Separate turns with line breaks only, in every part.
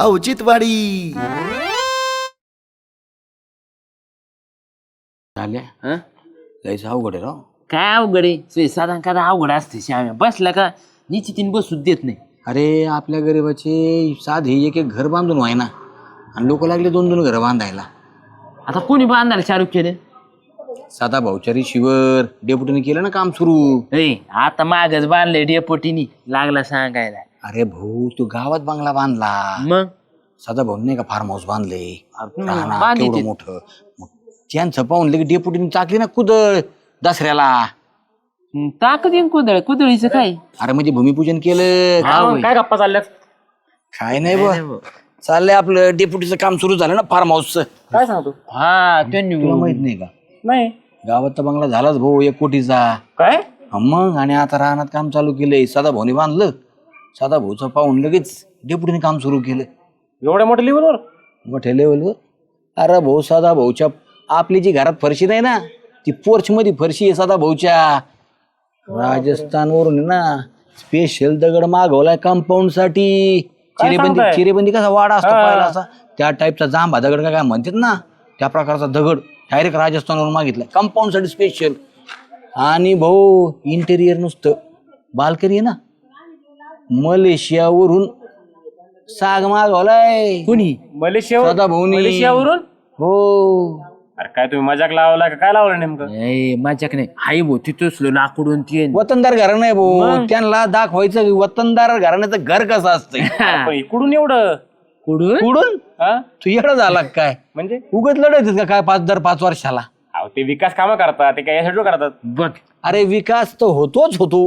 औचित्यवाडी.
झाल्या
हं?
लयच अवघड आहे राव.
काय अवघड आहे? साधारण का अवघड असते श्याम्या. बसला का निश्चितीने बसू देत नाही.
अरे आपल्या गरीबाचे साधे एक एक घर बांधून व्हाय ना आणि लोक लागले दोन दोन घर बांधायला.
आता कोणी बांधायला शाहरुख केलं
साधा भाऊचारी शिवर डेप्युटीने केलं ना काम सुरू.
ए आता मागच बांधलंय डेपोटीनी. लागला सांगायला.
अरे भाऊ तू गावात बंगला बांधला.
मग?
भाऊ नाही का फार्म हाऊस बांधले?
हम्म,
राहणार
बांधिते.
केवढं मोठं. मग त्यांचं पाहून लगे डेप्युटीने टाकली ना कुदळ दसऱ्याला.
हं, ताकद येईन कुदळ. कुदळीचं काय?
अरे म्हणजे भूमिपूजन केलं.
हा.
काय गप्पा चालल्यात?
काय नाही बा. चाललंय आपलं डेप्युटीचं काम सुरू झालं ना फार्म हाऊसचं
काय सांगतो?
हा त्यांनी
तुला माहीत नाही का?
नाही.
गावात तर बंगला झालाच भाऊ एक कोटीचा.
काय?
मग? आणि आता रानात काम चालू केलंय. साधा भाऊने बांधलं. साधा भाऊचं पाहून लगेच डेप्युटीने काम सुरू केलं.
एवढ्या मोठ्या लेवलवर
मोठ्या लेवलवर अरे भाऊ साधा भाऊच्या आपली जी घरात फरशी नाही ना ती पोर्च मध्ये फरशी आहे साधा भाऊच्या. राजस्थानवरून आहे ना स्पेशल दगड मागवलाय कंपाऊंडसाठी. चिरेबंदी
सांगताय?
चिरेबंदी कसा वाडा असतो पाहिला असा. त्या टाईपचा जांभा दगड का काय म्हणतात ना त्या प्रकारचा दगड डायरेक्ट राजस्थानवरून मागितलाय. कंपाऊंडसाठी स्पेशल आणि भाऊ इंटेरियर नुसतं. बाल्कनी आहे ना मलेशियावरून साग मागवलाय
कोणी?
मलेशियावर
सदा भाऊनी.
मलेशियावरून?
हो.
अरे काय तुम्ही मजाक लावला का? काय लावलं नेमकं?
ए माझ्याक नाही. हाय भो तिथंच लाकडून ते.
वतनदार घराणं आहे भाऊ. त्यांना दाखवायचं वतनदार घराण्याचं घर कसं असतं
पण इकडून एवढं?
कुठून
कुडून?
हा?
तू येडा झाला का काय?
म्हणजे?
उगत लढायचं का काय पाच दर पाच वर्षाला?
अहो ते विकास कामं करतात ते काय यासाठी करतात.
बघ.
अरे विकास तर होतोच होतो.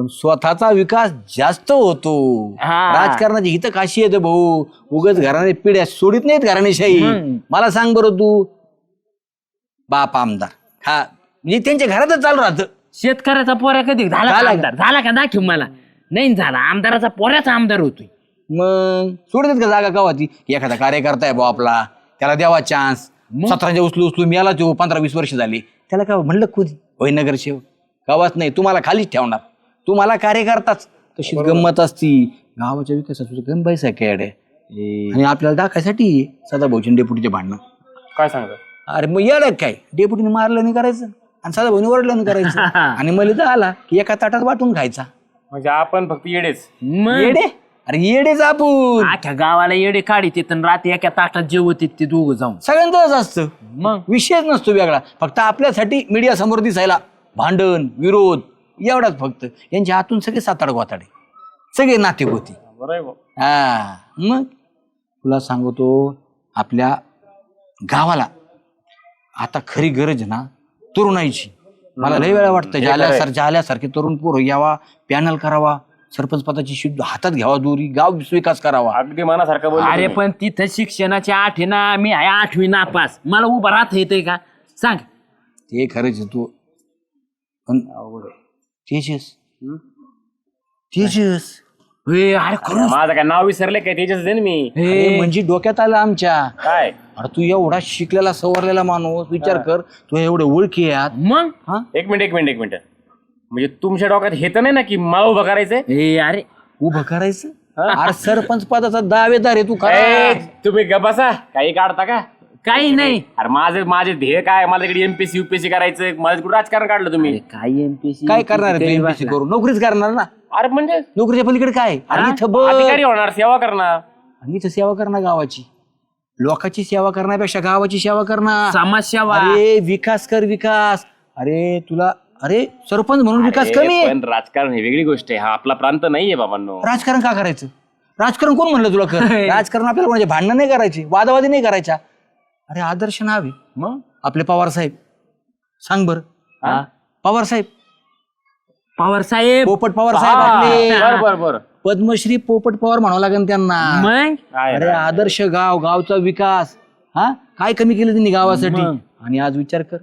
पण स्वतःचा विकास जास्त होतो.
हा.
राजकारणाची हित काशी येते भाऊ? उगच घराने पिढ्या सोडित नाहीत घराणेशाही. मला सांग बरं तू. बाप आमदार. हा म्हणजे त्यांच्या घरातच चालू राहतं.
शेतकऱ्याचा पोऱ्या कधी? झाला का
झाला का?
आमदार? झाला का? दाखव मला. नाही झाला. आमदाराचा पोऱ्याचा आमदार होतोय.
मग सोडतात का जागा गावात ती एखादा कार्यकर्ता आहे भाऊ आपला. त्याला द्यावा चान्स सतराच्या उचलू उचलू मिळाला तो पंधरा वीस वर्ष झाली. त्याला काय म्हणलं कोणी? होय नगरसेवक. गावात नाही. तुम्हाला खालीच ठेवणार. तुम्हाला कार्यकर्ताच. तशी गंमत असती. गावाच्या विकासात गण पैसा कॅड आहे आणि आपल्याला दाखायसाठी सदा भाऊची डेप्युटीचे भांडणं.
काय सांगतात
अरे मग येणार काय? डेप्युटीने मारलं नाही करायचं. आणि सदा भाऊने वरलं नाही करायचं. आणि मला तर आला की एका ताटात वाटून खायचा.
म्हणजे आपण फक्त येडेच.
मग?
येडे? अरे येडेच आपण.
अख्ख्या गावाला येडे काढी ते रात्री एका ताटात जेवत ते दोघं जाऊन.
सगळ्यांचंच असतं.
मग?
विषयच नसतो वेगळा. फक्त आपल्यासाठी मीडिया समोर दिसायला भांडण विरोध एवढाच फक्त. यांच्या हातून सगळे साताड गोताडे. सगळे नाते होती
बरं आहे भाऊ.
हा मग? तुला सांगतो आपल्या गावाला आता खरी गरज आहे ना तरुणाईची. मला लय वेळा वाटतं जाल्यासार जाल्यासारखे तरुण पोरं यावा पॅनल करावा सरपंच पदाची शुद्ध हातात घ्यावा दोरी गाव विकास करावा.
अगदी मनासारखं बोल
अरे पण तिथं शिक्षणाची आठ आहे ना मी आहे आठवी नापास. मला उभं राहता येतंय का? सांग.
ते खरंच आहे तू. पण तेजस. तेजस.
ए, अरे खरं
माझं काय नाव विसरले काय? त्याच्याच दे ना मी
अरे म्हणजे डोक्यात आलं आमच्या.
काय?
अरे तू एवढा शिकलेला सवरलेला माणूस विचार कर. तू एवढे ओळखी आहेत
मग?
हा?
एक मिनिट एक मिनिट एक मिनिट. म्हणजे तुमच्या डोक्यात हे तर नाही ना की मला उभं करायचंय?
ए अरे.
उभं करायचं? अरे सरपंच पदाचा दावेदार आहे तू
ए,
खरा
तुम्ही ग बसा. काही काढता का?
काही नाही.
अरे माझे माझे ध्येय काय? मला तिकडे एमपीसी युपीएससी करायचं माझं कुठं राजकारण काढलं तुम्ही.
काय एमपीसी
काय करणार आहे करून? नोकरीच करणार ना?
अरे म्हणजे?
नोकरीच्या पलीकडे काय? अरे इथं बघ.
अधिकारी होणार सेवा करणार.
आणि इथं सेवा करणार गावाची. लोकांची सेवा करण्यापेक्षा गावाची सेवा करणार.
समाजसेवा.
अरे विकास कर विकास. अरे तुला अरे सरपंच म्हणून विकास
अरे,
कमी आहे.
पण राजकारण ही वेगळी गोष्ट आहे. हा आपला प्रांत नाहीये बाबांनो.
राजकारण का करायचं? राजकारण कोण म्हणलं तुला कर? राजकारण आपल्याला कोणाचे भांडणं नाही करायचे वादावादी नाही करायच्या. अरे आदर्श नाव आहे.
मग?
आपले पवार साहेब. सांग बर.
हा?
पवार साहेब.
पवार साहेब.
पोपट पवार साहेब आपले.
बर बर बर.
पद्मश्री पोपट पवार म्हणावं लागेल त्यांना.
मग?
अरे आदर्श गाव गावचा विकास. हा? काय कमी केलं त्यांनी गावासाठी?
मग.
आणि आज विचार कर.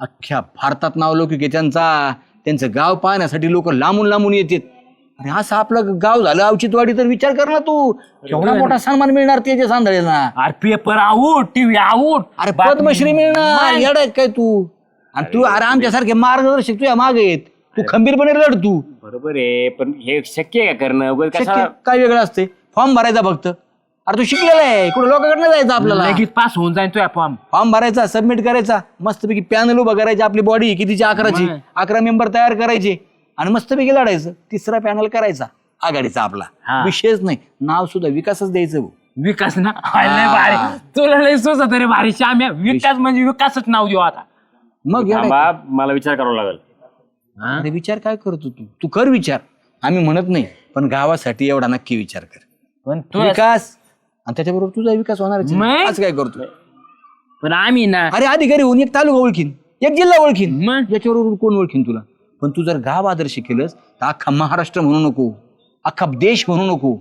अख्ख्या भारतात नाव लौकिक आहे त्यांचा. त्यांचं गाव पाहण्यासाठी लोक लांबून लांबून येतात. अरे असं आपलं गाव झालं औचित्यवाडी तर विचार कर ना तू. केवढा मोठा सन्मान मिळणार त्याच्या सांधाळेला
अरे पेपर आऊट टीव्ही आऊट
अरे पद्मश्री मिळणार येड आहे काय तू? आणि तू अरे आमच्यासारखे मार्गदर्शक तुझ्या मागे आहेत. तू खंबीरपणे लढ तू.
बरोबर आहे पण हे शक्य आहे का करणं? उगाच
शक्य काय वेगळं असते फॉर्म भरायचा फक्त. अरे तू शिकलेला आहे कुठे लोकांकडनं जायचं आपल्याला?
लगेच पास होऊन जाईल तुझ्या फॉर्म.
फॉर्म भरायचा सबमिट करायचा. मस्तपैकी पॅनल उभं करायची आपली बॉडी कितीची अकराची?
मग.
अकरा मेंबर तयार करायचे. आणि मस्तपैकी लढायचं. तिसरा पॅनल करायचा. आघाडीचा आपला.
हा.
विषयच नाही. नाव सुद्धा विकासच द्यायचं भाऊ.
विकास ना? हाय, लय भारी. तुला लय रे भारी. श्याम्या विकास म्हणजे विकासच नाव देऊ आता.
मग येडा आहे.
थांबा मला विचार करावा लागेल?
अरे विचार काय करतो तू? तू कर विचार. आम्ही म्हणत नाही पण गावासाठी एवढा नक्की विचार कर.
पण तू
विकास. आणि त्याच्याबरोबर तुझा विकास होणार
मग?
असं काय करतो?
पण आम्ही ना
अरे अधिकारी होऊन एक तालुका ओळखीन. एक जिल्हा ओळखीन.
मग?
याच्याबरोबर कोण ओळखीन तुला? पण तू जर गाव आदर्श केलंस तर अख्खा महाराष्ट्र म्हणू नको. अख्खा देश म्हणू नको.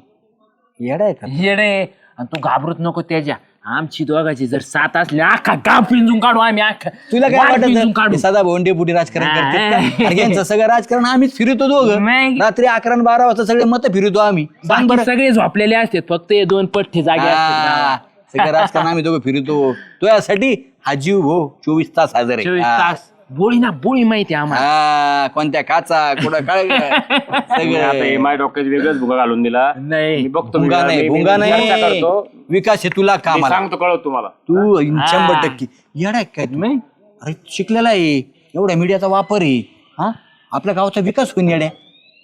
येडा आहे का?
येडे. आणि तू घाबरत नको त्याच्या. आमची दोघाची जर सात असले अख्खा गाव पिंजून काढू आम्ही अख्खा
तुला काय
वाट पिंजून
वाटत
काढू
सदा भोंडे पुढे राजकारण
हा.
अरे यांचं सगळं राजकारण आम्हीच फिरतो दोघं? रात्री अकरा आणि बारा वाजता सगळे मत फिरतो आम्ही. सांग
बाकी
बरं
सगळे झोपलेले असतात फक्त हे दोन पठ्ठे जागे
हा. सगळं राजकारण आम्ही दोघं फिरतो तो यासाठी हा जीव भो चोवीस तास हजर आहे.
चोवीस
हा.
तास. बोळी ना बोळी माहिती आहे आम्हाला.
हा, कोणत्या काचा कुठं काय
तुम्ही आता हे
सगळं
माझ्या डोक्यात वेगळंच भुगा घालून दिला.
नाही.
मी बघतो
भुंगा
मी-
नाही
मी-
भुंगा
चर्चा
नाही.
करतो.
विकास हे तुला
मी
कामाला
सांगतो कळवतो तुम्हाला.
तू शंभर. टक्के. येडा आहे काय तू?
नाही.
अरे शिकलेला आहे. एवढ्या मीडियाचा वापर आहे. हा? आपल्या गावाचा विकास होईन येड्या.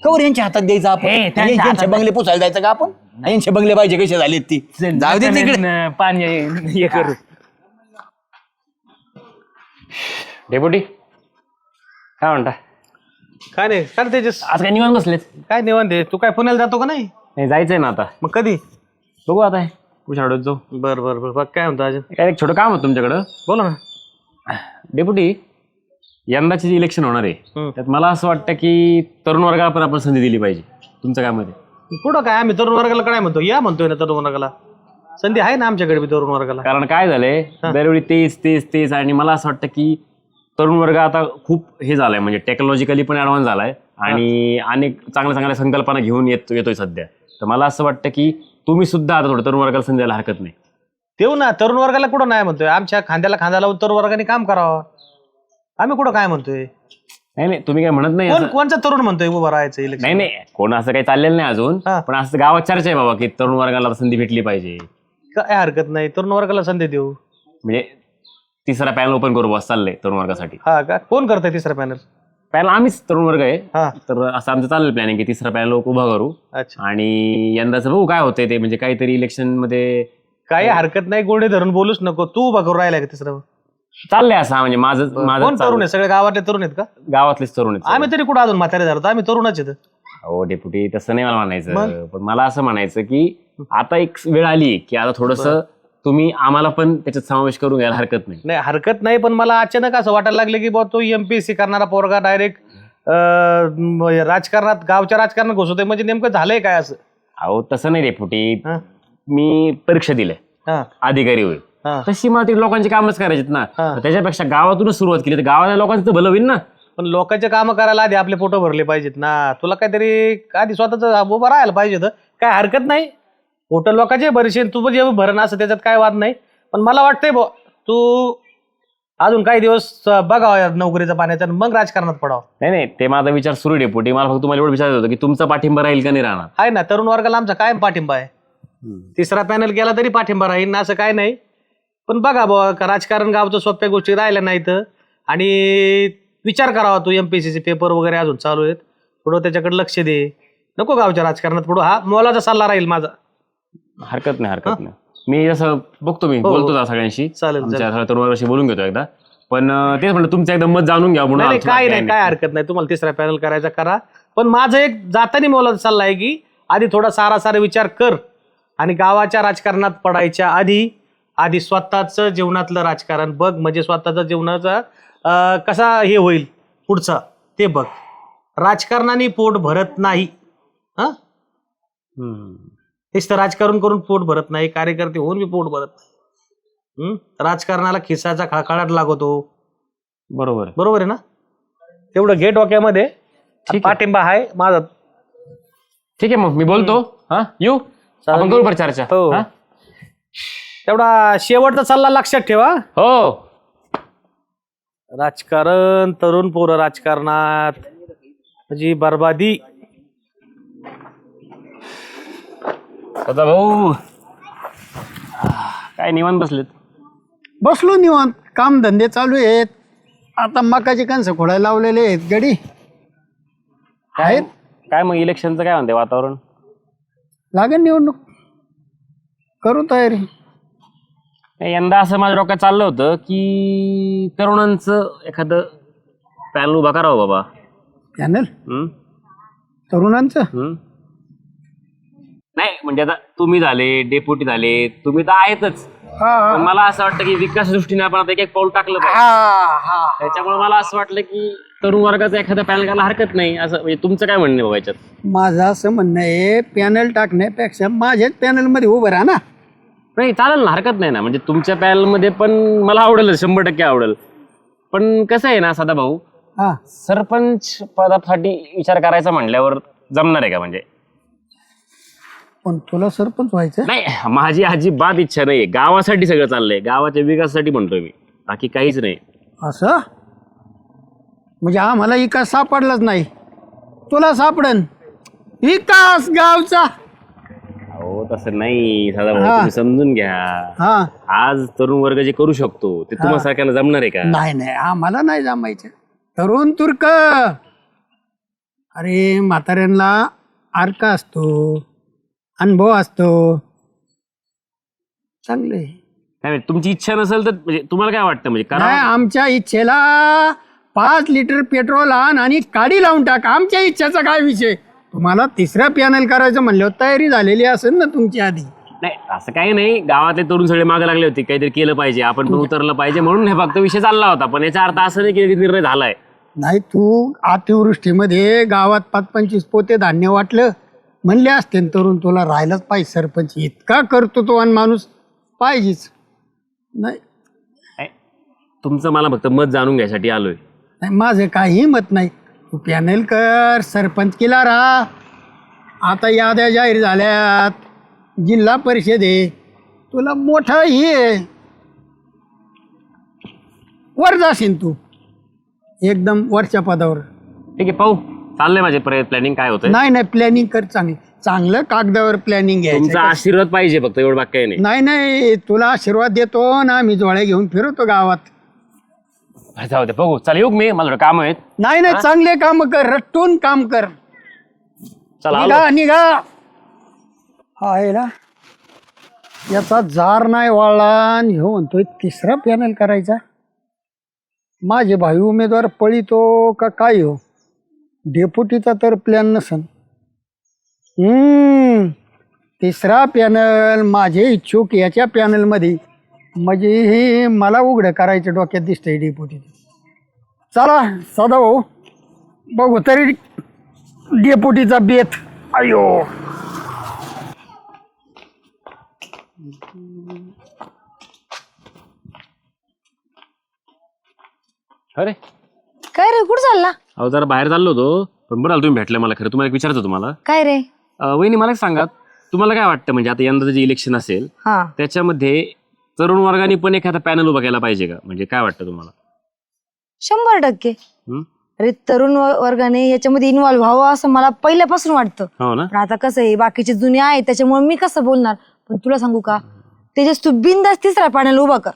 कवर यांच्या हातात द्यायचा आपण?
हे, त्यांच्या
यांचे
हातात-
बंगले पोचायला जायचं का आपण? यांचे बंगले पाहिजे कसे झालेत ती?
चल,
जाऊ दे तिकडे.
न- पाणी हे करू.
डेपुटी? काय म्हणता?
काय नाही काय तेजस.
आज काय निवांत बसलेत?
काय निवांत आहे? तू काय पुण्याला जातो का नाही?
नाही जायचंय ना आता.
मग कधी?
बघू आता. आठवड्यात जाऊ.
बर बर बर. बघ काय म्हणतो अजून?
काय एक छोटं काम होतं तुमच्याकडं?
बोला ना.
डेपुटी यंदाचे जे इलेक्शन होणार आहे
हम्म.
त्यात मला असं वाटतं की तरुण वर्गाला पण आपण संधी दिली पाहिजे तुमचं काय मत आहे
पुढं काय? आम्ही तरुण वर्गाला काय म्हणतो? या म्हणतोय ना तरुण वर्गाला. संधी आहे ना आमच्याकडे बी तरुण वर्गाला.
कारण काय झालंय? दरवेळी तेच तेच तेच. आणि मला असं वाटतं की तरुण वर्ग आता खूप हे झालाय म्हणजे टेक्नॉलॉजिकली पण ऍडव्हान्स झालाय आणि अनेक चांगल्या चांगल्या संकल्पना घेऊन येत येतोय सध्या. तर मला असं वाटतं की तुम्ही सुद्धा आता थोडं तरुण वर्गाला संधी द्यायला हरकत नाही.
देऊ ना तरुण वर्गाला कुठं नाही म्हणतोय. आमच्या खांद्याला खांदा लावून तरुण वर्गाने काम करावं. आम्ही कुठं काय म्हणतोय?
नाही नाही तुम्ही काय म्हणत नाही
कोण
असं
कोणचा तरुण म्हणतोय उभं राहायचं इलेक्शन
नाही नाही कोण असं काही चाललेलं नाही अजून.
हा.
पण असं गावात चर्चा आहे बाबा की तरुण वर्गाला संधी भेटली पाहिजे.
काय हरकत नाही. तरुण वर्गाला संधी देऊ.
म्हणजे तिसरा पॅनल ओपन करू बस चाललंय तरुण वर्गासाठी.
हा का? कोण करतंय तिसरा पॅनल
पॅनल आम्हीच तरुण वर्ग आहे.
हा.
तर असं आमचं चाललं प्लॅनिंग की तिसरा पॅनल उभा करू.
अच्छा.
आणि यंदाचं बघू काय होतंय ते म्हणजे काहीतरी इलेक्शनमध्ये
काही हरकत नाही गोडे धरून बोलूच नको. तू उभा करून राहिला का तिसरं?
चाललंय असं म्हणजे माझं माझं
तरुण
चाललंय.
आहे? सगळे गावातले तरुण आहेत का?
गावातलेच तरुण आहेत
आम्ही तरी कुठं अजून म्हातारे झालो? आम्ही तरुणच आहेत.
हो डेप्युटी तसं नाही मला म्हणायचं? पण मला असं म्हणायचं की आता एक वेळ आली की आता थोडस तुम्ही आम्हाला पण त्याच्यात समावेश करून घ्यायला हरकत नाही.
नाही हरकत नाही पण मला अचानक असं वाटायला लागलं की बुवा तो एमपीएससी करणारा पोरगा डायरेक्ट राजकारणात गावच्या राजकारणात घुसतोय. म्हणजे नेमकं झालंय काय असं?
अहो तसं नाही डेप्युटी.
हा,
मी परीक्षा दिल्या.
हा,
अधिकारी होईल.
हा.
तशी मला ते लोकांची कामच करायची ना.
हा.
त्याच्यापेक्षा गावातूनच सुरुवात केली. तर गावाच्या लोकांचं तर भलं होईल ना.
पण लोकांचे काम करायला आधी आपले फोटो भरले पाहिजेत ना. तुला काहीतरी आधी स्वतःच उभं राहायला पाहिजे होतं. काय हरकत नाही? फोटो लोकांचे भरशील तू जे भरण असं त्याच्यात काय वाद नाही. पण मला वाटतंय बुवा तू अजून काही दिवस बघावा नोकरीचा पाण्याचा आणि मग राजकारणात पडावं.
नाही नाही ते माझा विचार सुरू आहे डेप्युटी मला फक्त तुम्हाला एवढं विचारायचं होतं की तुमचा पाठिंबा राहील का नाही राहणार?
आहे ना तरुण वर्गाला आमचा कायम पाठिंबा आहे. तिसरा पॅनल गेला तरी पाठिंबा राहील ना असं काय नाही. पण बघा बुवा का राजकारण गावचं सोप्या गोष्टी राहिल्या नाहीत. आणि विचार करावा तू एमपीसीचे पेपर वगैरे अजून चालू आहेत. थोडं त्याच्याकडे लक्ष दे. नको गावच्या राजकारणात पुढं. हा मोलाचा सल्ला राहील माझा.
हरकत नाही हरकत नाही. मी जसं बघतो मी बोलतो जरा सगळ्यांशी.
चालेल,
आमच्या सगळ्या तरुणाशी बोलून घेतो एकदा. पण अं, तेच म्हणलं तुमचं एकदा मत जाणून घ्या म्हणून
नाही नाही,
आमचं
काय नाही काय हरकत नाही. तुम्हाला तिसरा पॅनल करायचा करा. पण माझं एक जातानी मोलाचा सल्ला आहे की आधी थोडा सारा सारा विचार कर आणि गावाच्या राजकारणात पडायच्या आधी आधी स्वतःच जीवनातलं राजकारण बघ. म्हणजे स्वतःचा जीवनाचा अं, कसा हे होईल पुढचा ते बघ. राजकारणाने पोट भरत नाही. हा?
हम्म.
नुसतं राजकारण करून पोट भरत नाही कार्यकर्ते होऊन बी पोट भरत नाही. हम्म? राजकारणाला खिसाचा खळखळाट लागतो.
बरोबर आहे.
बरोबर आहे ना? तेवढं घे डोक्यामध्ये.
आहे.
पाठिंबा आहे माझा.
ठीक आहे मग मी बोलतो. हा? येऊ? आपण करू बरं चर्चा.
हो.
हा?
तेवढा शेवटचा सल्ला लक्षात ठेवा.
हो.
राजकारण तरुण पोरं राजकारणात. म्हणजे बर्बादी
सदा भाऊ. काय निवांत बसलेत?
बसलो निवांत. काम धंदे चालू आहेत. आता मकाचे कणसं खोडायला लावलेले आहेत. गडी आहेत.
काय मग इलेक्शनचं काय म्हणते वातावरण?
लागेल निवडणूक. करू तयारी.
नाही, यंदा असं माझ्या डोक्यात चाललं होतं की तरुणांचं एखादं पॅनल उभा करावं बाबा.
पॅनल?
हम्म?
तरुणांचं?
हम्म? म्हणजे आता तुम्ही झाले डेप्युटी झाले तुम्ही तर आहेतच. पण मला असं वाटतं की विकास दृष्टीने आपण आता एक एक पाऊल टाकलं पाहिजे. त्याच्यामुळे मला असं वाटलं की तरुण वर्गाचा एखादा पॅनल करायला हरकत नाही. असं म्हणजे तुमचं काय म्हणणं आहे बाबा याच्यात?
माझं असं म्हणणं आहे पॅनल टाकण्यापेक्षा माझ्याच पॅनलमध्ये उभं राहा ना.
नाही चालेल ना हरकत नाही ना. म्हणजे तुमच्या पॅनलमध्ये पण मला आवडेल शंभर टक्के आवडेल. पण कसं आहे ना सदा भाऊ
हा.
सरपंच पदासाठी विचार करायचा म्हणल्यावर जमणार आहे का म्हणजे?
पण तुला सरपंच व्हायचं
नाही माझी अजिबात इच्छा नाही गावासाठी सगळं चाललंय. गावाच्या विकासासाठी म्हणतोय मी. बाकी काहीच नाही.
असं? म्हणजे आम्हाला विकास सापडलाच नाही. तुला सापडन? विकास गावचा.
हो तसं नाही. सदा भाऊ
हा.
तुम्ही समजून घ्या.
हा.
आज तरुण वर्ग जे करू शकतो ते तुम्हाला सारख्याला जमणार आहे का?
नाही नाही. आम्हाला नाही जमायचं. तरुण तुर्क. अरे म्हाताऱ्यांना आरका असतो. अनुभव असतो. चांगले
नाही तुमची इच्छा नसेल तर म्हणजे तुम्हाला काय वाटतं? म्हणजे
नाही
करा
आमच्या इच्छेला पाच लिटर पेट्रोल आण आणि काडी लावून टाक. आमच्या इच्छेचा काय विषय? तुम्हाला तिसरा पॅनल करायचं म्हणल्यावर तयारी झालेली असेल ना तुमची आधी.
नाही असं काही नाही. गावातले तरुण सगळे मागे लागले होते. काहीतरी केलं पाहिजे. आपण पण उतरलं पाहिजे म्हणून हे फक्त विषय चालला होता. पण याचा अर्थ असं नाही की निर्णय झालाय.
नाही तू अतिवृष्टीमध्ये गावात पाच पंचवीस पोते धान्य वाटलं. म्हणले असते न तरुण तुला राहिलाच पाहिजे सरपंच. इतका करतो तो आणि माणूस. पाहिजेच. नाही.
नाही, तुमचं मला फक्त मत जाणून घ्यायसाठी आलोय.
नाही माझं काही मत नाही. तू पॅनल कर सरपंच केला राहा आता याद्या जाहीर झाल्यात. जिल्हा परिषद आहे. तुला मोठा हे आहे. वर जाशील तू. एकदम वरच्या पदावर.
ठीक आहे पाहू. चाललंय माझे प्लॅनिंग काय होतंय?
नाही नाही प्लॅनिंग कर चांगली. चांगलं कागदावर प्लॅनिंग
तुमचा
घ्यायचं
आशीर्वाद पाहिजे फक्त एवढं बाकी काही नाही.
नाही नाही तुला आशीर्वाद देतो ना मी जोळ्या घेऊन फिरवतो गावात.
जाऊ दे बघू. चला येऊ का मी? मला थोडं काम आहेत.
नाही नाही चांगले काम कर रट्टून काम कर.
चला आलो.
निघा. निघा हा आहे ना? याचा जार नाही वाळला आणि ह्यो म्हणतोय तिसरा पॅनल करायचा. माझे भाई उमेदवार पळितो का काय हो? डेपुटीचा तर प्लॅन नसन. हम्म तिसरा पॅनल माझे इच्छुक याच्या पॅनलमध्ये म्हणजे हे मला उघडं करायचं डोक्यात दिसतंय डेपुटी चला सदा भाऊ. बघू तरी डेपुटीचा बेत. अयो.
अरे
काय रे कुठं चालला?
अहो जरा बाहेर चाललो होतो पण बरं तुम्ही भेटले मला खरं. तुम्हाला एक विचारायचं मला.
काय रे?
अं, वहिनी मला एक सांगा. तुम्हाला काय वाटतं म्हणजे आता यंदाचं जे इलेक्शन असेल
हा.
त्याच्यामध्ये तरुण वर्गाने पण एखादा पॅनल उभा केला पाहिजे का? म्हणजे काय वाटतं तुम्हाला?
शंभर टक्के? अरे तरुण व- वर्गाने याच्यामध्ये इन्व्हॉल्व्ह व्हावं असं मला पहिल्यापासून वाटतं.
हो ना?
पण आता कसं आहे बाकीचे जुने आहेत त्याच्यामुळे मी कसं बोलणार? पण तुला सांगू का? तेजस तू बिंदास तिसरा पॅनल उभा कर.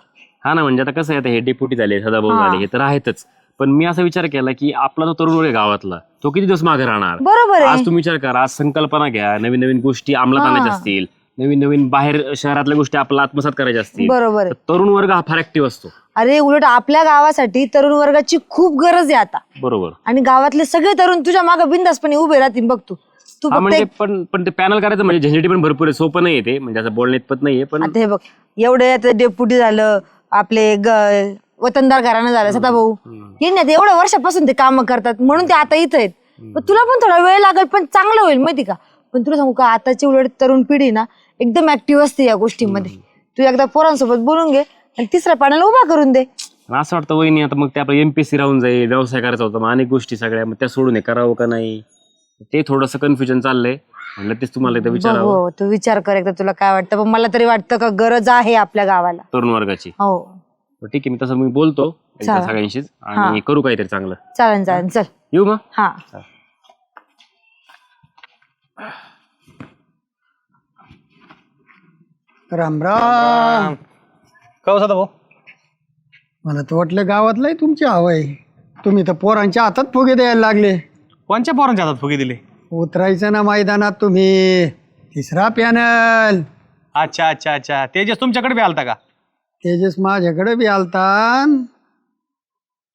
हा ना म्हणजे आता कसं आहे आता हे डेप्युटी झाले सदाभाऊ
हा.
झाले हे तर आहेतच. पण मी असा विचार केला की आपला जो तरुण वर्ग आहे गावातला तो किती दिवस मागे राहणार?
बरोबर
आज
आहे
तुम्ही विचार करा आज संकल्पना घ्या नवीन नवीन गोष्टी अंमलात
हा.
आणायच्या असतील नवीन नवीन बाहेर शहरातल्या गोष्टी आपल्याला आत्मसात करायच्या असतील.
बरोबर आहे.
तर तरुण वर्ग हा फार ऍक्टिव्ह असतो.
अरे उलट आपल्या गावासाठी तरुण वर्गाची खूप गरज आहे आता.
बरोबर.
आणि गावातले सगळे तरुण तुझ्या मागे बिंदासपणे उभे राहतील बघ तू. तू
हा
फक्त
म्हणजे
एक-
पण पण ते पॅनल करायचं म्हणजे झंझटी पण भरपूर आहे सोपं नाही ते. म्हणजे असं बोलण्यात पत नाहीये पण
आता हे बघ एवढे आता डेप्युटी झालं आपले ग- वतनदार घराणं झालं सदाभाऊ हे नाही एवढ्या वर्षापासून ते काम करतात म्हणून ते आता इथं आहेत. पण तुला पण थोडा वेळ लागेल पण चांगलं होईल माहिती का? पण तुला सांगू का आताची उलट तरुण पिढी ना एकदम ऍक्टिव्ह असते या गोष्टीमध्ये. तू एकदा पोरांसोबत बोलून घे आणि तिसरा पॅनल उभा करून दे.
असं वाटतं वहिनी आता मग ते आपलं एमपीएससी राहून जाईल व्यवसाय करायचा होता मग अनेक गोष्टी सगळ्या मग त्या सोडून हे करावं का नाही? ते थोडंसं कन्फ्युजन चाललंय. म्हणलं तेच तुम्हाला एकदा
बघ
विचारावं.
हो तू विचार कर एकदा तुला काय वाटतं पण मला तरी वाटतं का गरज आहे आपल्या गावाला.
तरुण वर्गाची.
हो.
ठीक आहे मी तसं मी बोलतो
चालेल.
सगळ्यांशीच आणि करू काहीतरी चांगलं.
चालेल चालेल चल.
येऊ मग?
हा.
राम राम.
कौसा भाऊ?
मला तर वाटलं गावातलंही तुमची हवं आहे. तुम्ही तर पोरांच्या हातात फुगे द्यायला लागले.
कोणच्या पोरांच्या हातात फुगे दिले?
उतरायचं ना मैदानात तुम्ही. तिसरा पॅनल.
अच्छा अच्छा अच्छा. तेजस तुमच्याकडे बी आलता का?
तेजस माझ्याकडे बी आलता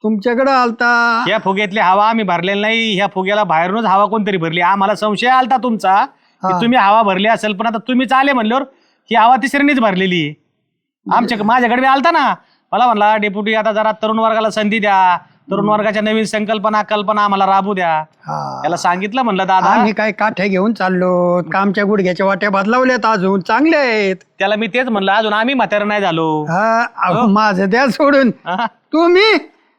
तुमच्याकडे आलता
या फुग्यातली हवा आम्ही भरलेली नाही. ह्या फुग्याला बाहेरूनच हवा कोणतरी भरली. आम्हाला संशय आलता तुमचा की
हा.
तुम्ही हवा भरली असेल पण आता तुम्हीच आले म्हणल्यावर ही हवा तिसऱ्यानीच भरलेली. आहे. आमच्या माझ्याकडे बी आलता ना. मला म्हणला डेप्युटी आता जरा तरुण वर्गाला संधी द्या. तरुण वर्गाच्या नवीन संकल्पना कल्पना आम्हाला राबू द्या.
हा.
त्याला सांगितलं म्हणलं दादा
आम्ही काय काठ्या घेऊन चाललो? कामच्या गुडघ्याच्या वाट्या बदलावल्यात अजून. चांगले आहेत.
त्याला मी तेच म्हणलं अजून आम्ही म्हातारे नाही झालो.
हा अहो, माझं द्या सोडून.
हा?
तुम्ही?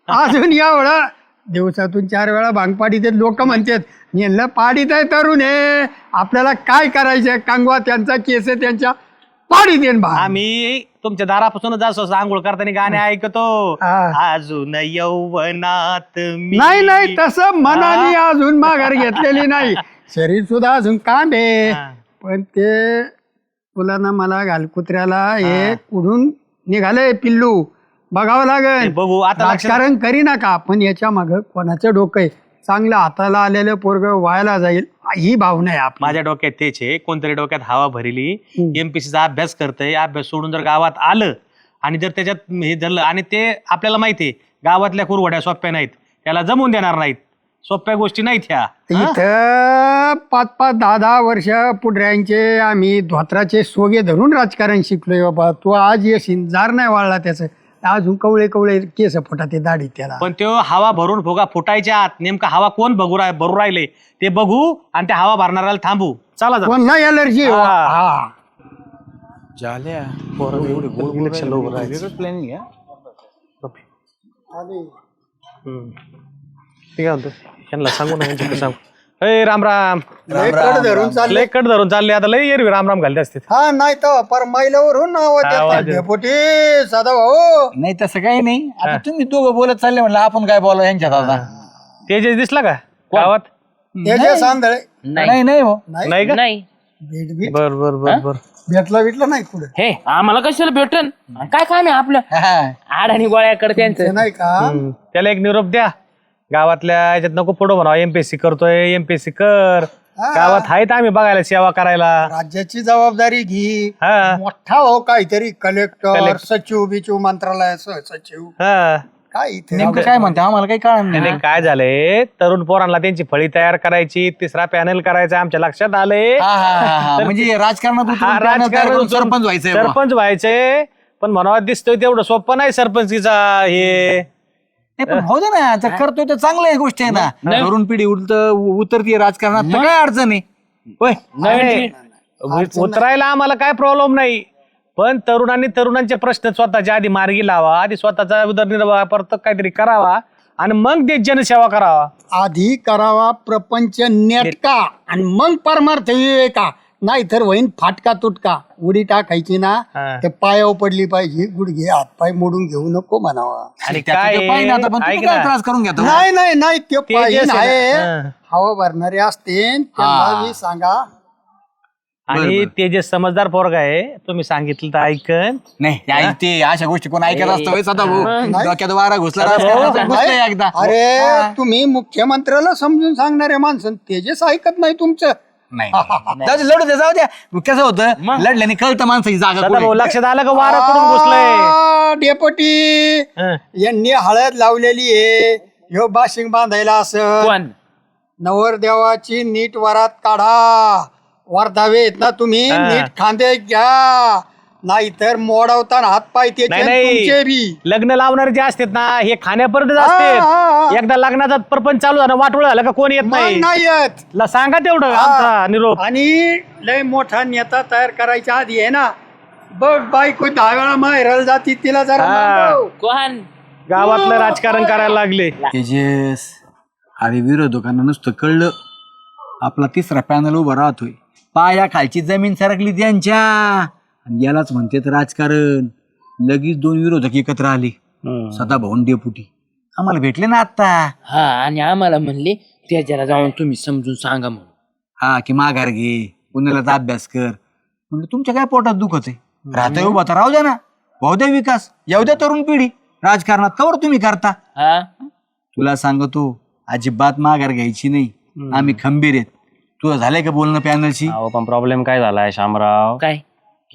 अजून एवढा? दिवसातून चार वेळा भांग पाडीत लोक म्हणतात यांना पाडीत आहे तरुण आहे आपल्याला काय करायचं कांगवा त्यांचा केस आहे त्यांच्या पाडीत येईन भांग
आम्ही तुमच्या दारापासूनच जास्त आंघोळ करताना गाणे ऐकतो.
हा.
अजून यौवनात मी.
नाही नाही तसं मनाने अजून माघार घेतलेली नाही. शरीर सुद्धा अजून काम आहे.
हा.
पण ते तुला ना मला घाल कुत्र्याला हे. कुठून निघालंय पिल्लू. बघावं लागेल.
बघू आता लक्षात
राजकारण करी नका पण याच्या माग कोणाचं डोकं आहे? चांगलं हाताला आलेलं पोरग व्हायला जाईल ही भावना आहे आपली.
माझ्या डोक्यात तेच आहे. कोणतरी डोक्यात हवा भरली एमपीसीचा अभ्यास करतंय. अभ्यास सोडून जर गावात आलं आणि जर त्याच्यात हे धरलं आणि ते आपल्याला माहिती आहे गावातल्या कुरवड्या सोप्या नाहीत. त्याला जमून देणार नाहीत. सोप्या गोष्टी नाहीत ह्या.
इथं पाच पाच दहा दहा वर्ष पुढऱ्यांचे आम्ही धोत्राचे सोगे धरून राजकारण शिकलोय बाबा. तू आज येशील जार नाही वाळला त्याचं. अजून कवळे कवळे केस फुटा ते दाढी त्याला.
पण तो हवा भरून फुगा फुटायच्या आत नेमका हवा कोण बघू राय भरू राहिले ते बघू आणि त्या हवा भरणाऱ्याला थांबू. चला जा.
कोणला एलर्जी
हा.
झाल्या. प्लॅनिंग
आहे यांना सांगू ना यांच्याकडे सांगू. अय राम राम.
धरून चालले.
लय कट धरून चालले. आता लय एरवी राम राम घालते असते.
हा नाही तर पर मैलावरून नाव
आवाज येतो.
डेपुटी सदा भाऊ.
नाही तसं काही नाही. आता तुम्ही दोघं बोलत चालले म्हणलं आपण काय बोला यांच्यात आता?
तेजस दिसला का? गावात?
त्याच्या सांदळे
नाही. नाही. हो.
नाही. का?
नाही.
भेट भेट.
बर बर बर बर.
भेटला भेटला नाही कुठे?
हे आम्हाला कशाला भेटन? काय काम आहे आपलं?
हा.
आडानी गोळ्याकडे
ते
त्यांचं.
नाही का?
हम्म. त्याला एक निरोप द्या. गावातल्या याच्यात नको पुढं म्हणा एमपीएससी करतोय एमपीएससी कर. गावात आहेत आम्ही बघायला सेवा करायला.
राज्याची जबाबदारी घे.
हा.
मोठा हो काहीतरी. कलेक्टर
Collect-
सचिव बिचिव मंत्रालय सचिव.
हा.
काय इथे?
नेमकं काय म्हणते? आम्हाला काही कळणार नाही
काय झालंय? तरुण पोरांना त्यांची फळी तयार करायची तिसरा पॅनल करायचा आमच्या लक्षात आलंय.
हा, हा, हा, हा. म्हणजे राजकारणात उतरून
हा, राजकारण उतरून
सरपंच व्हायचंय बुवा.
सरपंच व्हायचंय. पण म्हणावा दिसतोय तेवढं सोपं नाही सरपंचीचा हे.
नाही पण हो दे ना करतोय तर चांगलं आहे गोष्ट आहे ना. तरुण पिढी उलट उतरतीये राजकारणात तर काय अडचण आहे? होय.
उतरायला आम्हाला काय प्रॉब्लेम नाही. पण तरुणांनी तरुणांचे प्रश्न स्वतःच्या आधी मार्गी लावा आधी स्वतःचा उदरनिर्वाह परत काहीतरी करावा आणि मग देश जनसेवा करावा.
आधी करावा प्रपंच नेटका आणि मग परमार्थ विवेका. नाही तर होईन फाटका तुटका. उडी टाकायची ना
हा.
ते पायावर पडली पाहिजे. गुडघे हात पाय मोडून घेऊ नको म्हणावा.
आणि
त्याचं
काय
ते पाहिजे आता, पण तुम्ही
ऐक
काय
ना.
त्रास करून घेतो?
नाही नाही नाही ते
ते जे
पाहिजे
असेल-
आहे.
हा.
हवा भरणारे असते त्यांना मी सांगा.
आणि ते जे समजदार पोरगा आहे तुम्ही सांगितलं तर ऐकन.
नाही ते ते अशा गोष्टी कोण ऐकत असतं होय सदा भाऊ डोक्यात वारा घुसला राजकारणाचा घुसलाय एकदा.
अरे तुम्ही मुख्यमंत्र्याला समजून सांगणारे माणसं तेजस ऐकत नाही तुमचं
नाही जाऊ दे, लढू दे जाऊ द्या कसं होतं? लढल्याने कळतं माणसाची जागा
सदा
कुठे.
भाऊ लक्षात आलं का वारा करून घुसलंय?
आ, डेपुटी
हं.
यांनी हळद लावलेली आहे. ह्यो बाशिंग बांधायला असं.
कोण?
नवरदेवाची नीट वरात काढा. वरधावे आहेत ना तुम्ही
हा.
नीट खांदे घ्या. नाहीतर मोडवताना हात पाय
नाही
तुमचे
नाही.
बी.
लग्न लावणारे जे असतात ना हे खाण्यापर्यंत
हा, हा,
असते
हा.
एकदा लग्नाचा प्रपंच चालू झाला वाटोळ झालं का कोण येत
मग
नाही?
नाही येत.
ला सांगा तेवढं
हा.
आमचा निरोप.
आणि लय मोठा नेता तयार करायच्या आधी आहे ना बघ बायको दहा वेळा माहेराला जाती तिला जरा
हा.
मागव.
कोण?
गावातलं राजकारण करायला लागले.
तेजस अरे विरोधकांना नुसतं कळलं. आपला तिसरा पॅनल उभा राहतोय. पाया खालची जमीन सरकली त्यांच्या. आणि यालाच म्हणतात राजकारण. लगेच दोन विरोधक एकत्र आले. सदा भाऊन डेपुटी. आम्हाला भेटले ना आता
हा आणि आम्हाला म्हणले त्याच्याला जाऊन तुम्ही समजून सांगा म्हणून.
हा की माघार घे पुण्याला अभ्यास कर. म्हणजे तुमच्या काय पोटात दुखत आहे? राहतोय उभा तर राहू द्या ना. भाऊ द्या विकास. येऊ द्या तरुण पिढी. राजकारणात कवर तुम्ही करता?
हा?
तुला सांगतो अजिबात माघार घ्यायची नाही. आम्ही खंबीर आहेत. तुझं झालंय का बोलणं पॅनलशी
अहो पण प्रॉब्लेम काय झालाय शामराव?
काय?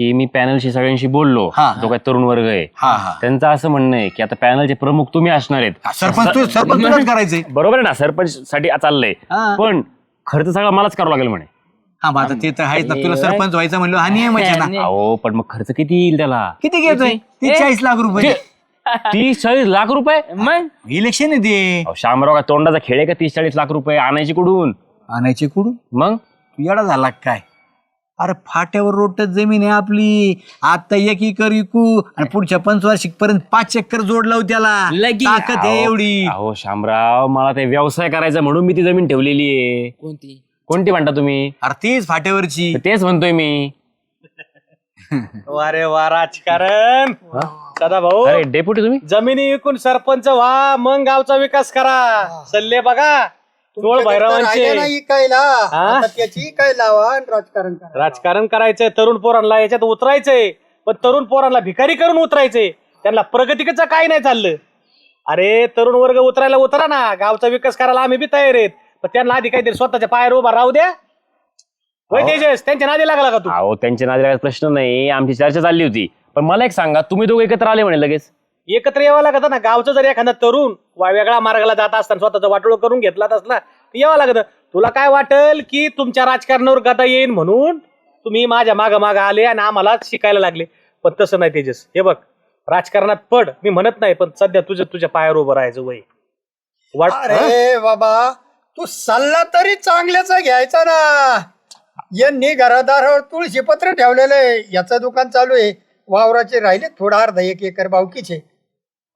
की मी पॅनलशी सगळ्यांशी बोललो
हा.
जो काय तरुण वर्ग आहे.
हा हा.
त्यांचं असं म्हणणं आहे की आता पॅनलचे प्रमुख तुम्ही असणार आहेत.
सरपंच तू सरपंच तुलाच करायचंय.
बरोबर आहे ना सरपंच साठी चाललंय.
हा.
पण खर्च सगळा मलाच करावा लागेल म्हणे.
हा मग आता ते तर आहेच ना. तुला सरपंच व्हायचं म्हणलं हा नियमच आहे ना
अहो पण मग खर्च किती येईल त्याला?
किती घेतोय? तीस चाळीस लाख रुपये.
तीस चाळीस लाख रुपये?
मग?
इलेक्शन आहे ते.
अहो, शामराव का तोंडाचा खेळ आहे का तीस चाळीस लाख रुपये आणायची कुठून?
आणायचे कुठून?
मग?
तू येडा झाला का काय? अरे फाट्यावर रोटत जमीन आहे आपली. आता एक एकर विकू आणि पुढच्या पंचवार्षिक पर्यंत पाच एकर जोड लावू त्याला.
लगी.
ताकद आहे एवढी.
अहो शामराव मला ते व्यवसाय करायचा म्हणून मी ती जमीन ठेवलेली आहे.
कोणती?
कोणती म्हणता तुम्ही?
अरे तीच फाट्यावरची.
तेच म्हणतोय मी.
अरे वा राजकारण. सदा भाऊ
अरे डेप्युटी तुम्ही?
जमिनी विकून सरपंच व्हा मग गावचा विकास करा. सल्ले बघा. टोळ भैरवांचे. हा?
त्याची इकाय लावा आणि राजकारण करा.
राजकारण करायचंय तरुण पोरांना याच्यात उतरायचंय. पण तरुण पोरांना भिकारी करून उतरायचंय. त्यांना प्रगतीचं काय नाही चाललं. अरे तरुण वर्ग उतरायला उतरा ना. गावचा विकास करायला आम्ही बी तयार आहेत. पण त्यांना आधी काहीतरी स्वतःच्या पायावर उभा राहू द्या. होय तेजस त्यांच्या नादी लागला का तू?
अहो त्यांच्या नादी प्रश्न नाही. आमची चर्चा चालली होती. पण मला एक सांगा तुम्ही दोघं एकत्र आले म्हणे लगेच?
एकत्र यावं लागत ना. गावचं जर एखादा तरुण वा- वेगळ्या मार्गाला जात असताना स्वतःचं वाटोळ करून घेतला असला तर यावं लागत. तुला काय वाटेल की तुमच्या राजकारणावर गदा येईन म्हणून तुम्ही माझ्या माग माग आले आणि आम्हाला शिकायला लागले. पण तसं नाही तेजस. हे बघ राजकारणात पड. मी म्हणत नाही पण सध्या तुझं तुझ्या पायावर उभं राहायचं वय. वाट
अरे बाबा तू सल्ला तरी चांगल्याचा घ्यायचा ना. यांनी घरादारावर तुळशी पत्र ठेवलेलं आहे. याचं दुकान चालू आहे. वावराचे राहिले थोडा अर्धा एक एकर बावकीचे.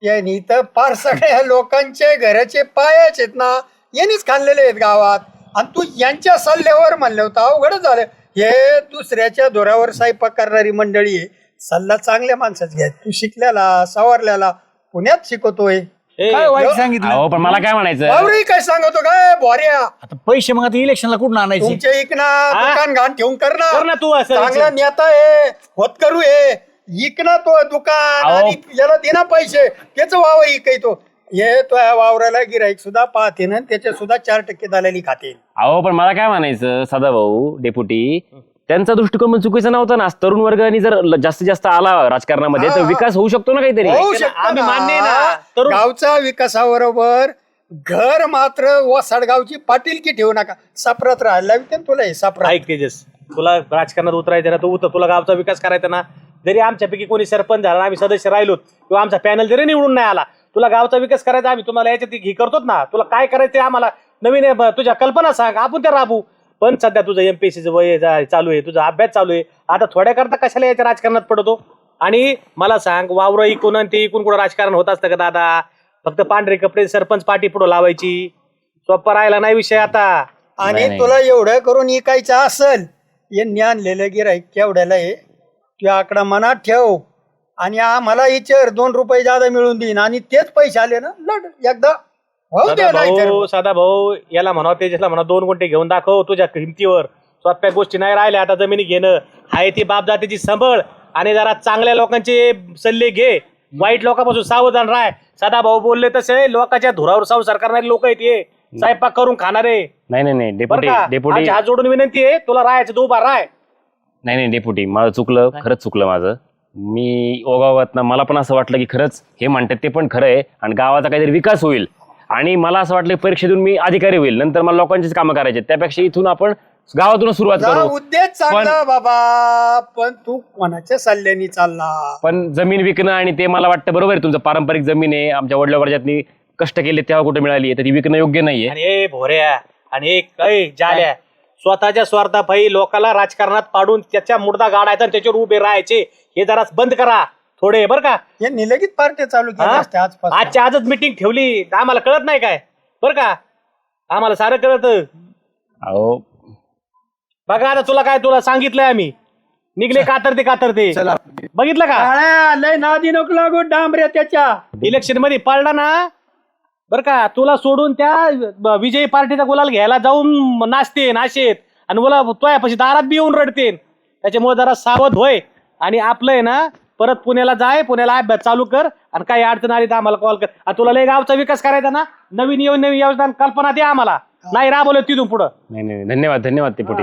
यांनी तर फार सगळ्या लोकांचे घराचे पायाच आहेत ना. यांनीच खाल्लेले आहेत गावात. आणि तू यांच्या सल्ल्यावर म्हणलं होतं अवघड झालं. हे दुसऱ्याच्या दोऱ्यावर स्वयंपाक करणारी मंडळी आहे. सल्ला चांगल्या माणसाच घ्या. तू शिकल्याला सवारल्याला पुण्यात शिकवतोय.
ए,
काय वाईट सांगितलं?
अहो पण मला काय म्हणायचं?
बावरी काय सांगतो काय बोऱ्या
आता पैसे मग आता इलेक्शनला कुठून आणायचे?
तुमच्या इकना दुकान घाण ठेवून कर ना
कर ना तू असं
चांगला नेता आहे. होत करू आहे इकना तो दुकान
अहो.
आणि याला दे ना पैसे. त्याच वावर इकायतो. हे तो या वावराला गिराईक सुद्धा पाहते ना त्याचे सुद्धा चार टक्के दलाली खाते.
अहो पण मला काय म्हणायचं सदाभाऊ डेप्युटी त्यांचा दृष्टिकोन पण चुकीचा नव्हता ना. तरुण वर्गाने जर ल- जास्तीत जास्त आला राजकारणामध्ये तर विकास होऊ शकतो ना काहीतरी.
होऊ
ना,
शकतं
आम्ही
ना.
मान्य आहे ना. तरुण-
गावचा विकासाबरोबर घर मात्र वसाडगावची पाटीलकी ठेवू नका. सापरात राहायला ना तुला हे सापरात
ऐक तेजस तुला राजकारणात उतरायचं ना तू उतर. तुला गावचा विकास करायचा ना जरी आमच्यापैकी कोणी सरपंच झाला आम्ही सदस्य राहिलो किंवा आमचा पॅनल जरी निवडून नाही आला तुला गावचा विकास करायचा आम्ही तुम्हाला याच्यात हे करतोच ना तुला काय करायचं ते आम्हाला? नवीन आहे, ब- तुझ्या कल्पना सांग आपण त्या राबू. पण सध्या तुझं एमपीएससीचं वय जा- चालू आहे तुझा अभ्यास चालू आहे. आता थोड्या करता कशाला याच्या राजकारणात पडतो? आणि मला सांग वावरं इकून आणि ते इकून कुठं राजकारण होत असतं का दादा? फक्त पांढरे कपडे सरपंच पाठी पुढं लावायची. सोपं राहिला नाही विषय आता.
आणि तुला एवढं करून इकायचं असल यांनी आणलेलं गिराईक केवढ्याला आहे? ते आकडा मनात ठेव. आणि आम्हाला इचर दोन रुपये जादा मिळून देईन. आणि तेच पैसे आले ना लढ एकदा होऊ दे
साधा भाऊ साधा भाऊ याला म्हणा तेजसला म्हणा दोन गुंठे घेऊन दाखव तुझ्या किमतीवर. सोप्या गोष्टी नाही राहिल्या आता जमिनी घेणं. हाय ती बाप जातीची संभळ. आणि जरा चांगल्या लोकांचे सल्ले घे. वाईट लोकांपासून सावधान राह. साधा भाऊ बोलले तसे लोकांच्या धुरावर संसार करणारे लोक आहेत हे. स्वयंपाक करून खाणारे.
नाही नाही नाही.
बरं
डेप्युटी
का?
डेप्युटी
आज हात जोडून विनंती आहे तुला राहायचं तू उभा राह.
नाही नाही डेप्युटी माझं चुकलं खरंच चुकलं माझं. मी ओगावात ना मला पण असं वाटलं की खरंच हे म्हणतात ते पण खरं आहे आणि गावाचा काहीतरी विकास होईल. आणि मला असं वाटलं की परीक्षेतून मी अधिकारी होईल. नंतर मला लोकांचीच कामं करायचे त्यापेक्षा इथून आपण गावातूनच सुरुवात करू.
उद्देश चांगला बाबा. पण तू कोणाच्या सल्ल्याने चालला?
पण जमीन विकणं आणि ते मला वाटतं बरोबर आहे. तुमचं पारंपरिक जमीन आहे. आमच्या वडिलांनी कष्ट केले तेव्हा कुठे मिळाली तर ती विकणं योग्य नाहीये.
आणि ए भोऱ्या. आणि एक ऐ जाल्या. स्वतःच्या स्वार्थापायी लोकाला राजकारणात पाडून त्याच्या मुर्दा गाडायचा आणि त्याच्यावर उभे राहायचे हे जरा बंद करा. थोडे बर का?
यांनी लगेच पार्ट्या चालू केल्या
हा?
असत्या आजपासून.
आजच्या आजच मिटिंग ठेवली. तर आम्हाला कळत नाही काय? बर का? आम्हाला सारं कळत.
अहो.
बघा आता तुला काय तुला सांगितलंय आम्ही. निघले कातरते कातरते. बघितलं का?
काळ्या, लय नादी नको लागू डांबऱ्या त्याच्या.
इलेक्शनमध्ये पडला ना? बर का तुला सोडून त्या विजयी पार्टीचा गुलाल घ्यायला जाऊन नाचते नाचेत आणि मला तोयापाशी दारात बी येऊन रडते त्याच्यामुळे जरा सावध होय. आणि आपलं आहे ना परत पुण्याला जाय पुण्याला अभ्यास चालू कर आणि काही अडचण आली तर आम्हाला कॉल कर. आणि तुला लय गावचा विकास करायचा ना नवीन येऊन नवीन योजना कल्पना दे आम्हाला. नाही राबवलं तिथून पुढं.
नाही नाही धन्यवाद धन्यवाद ते पोटी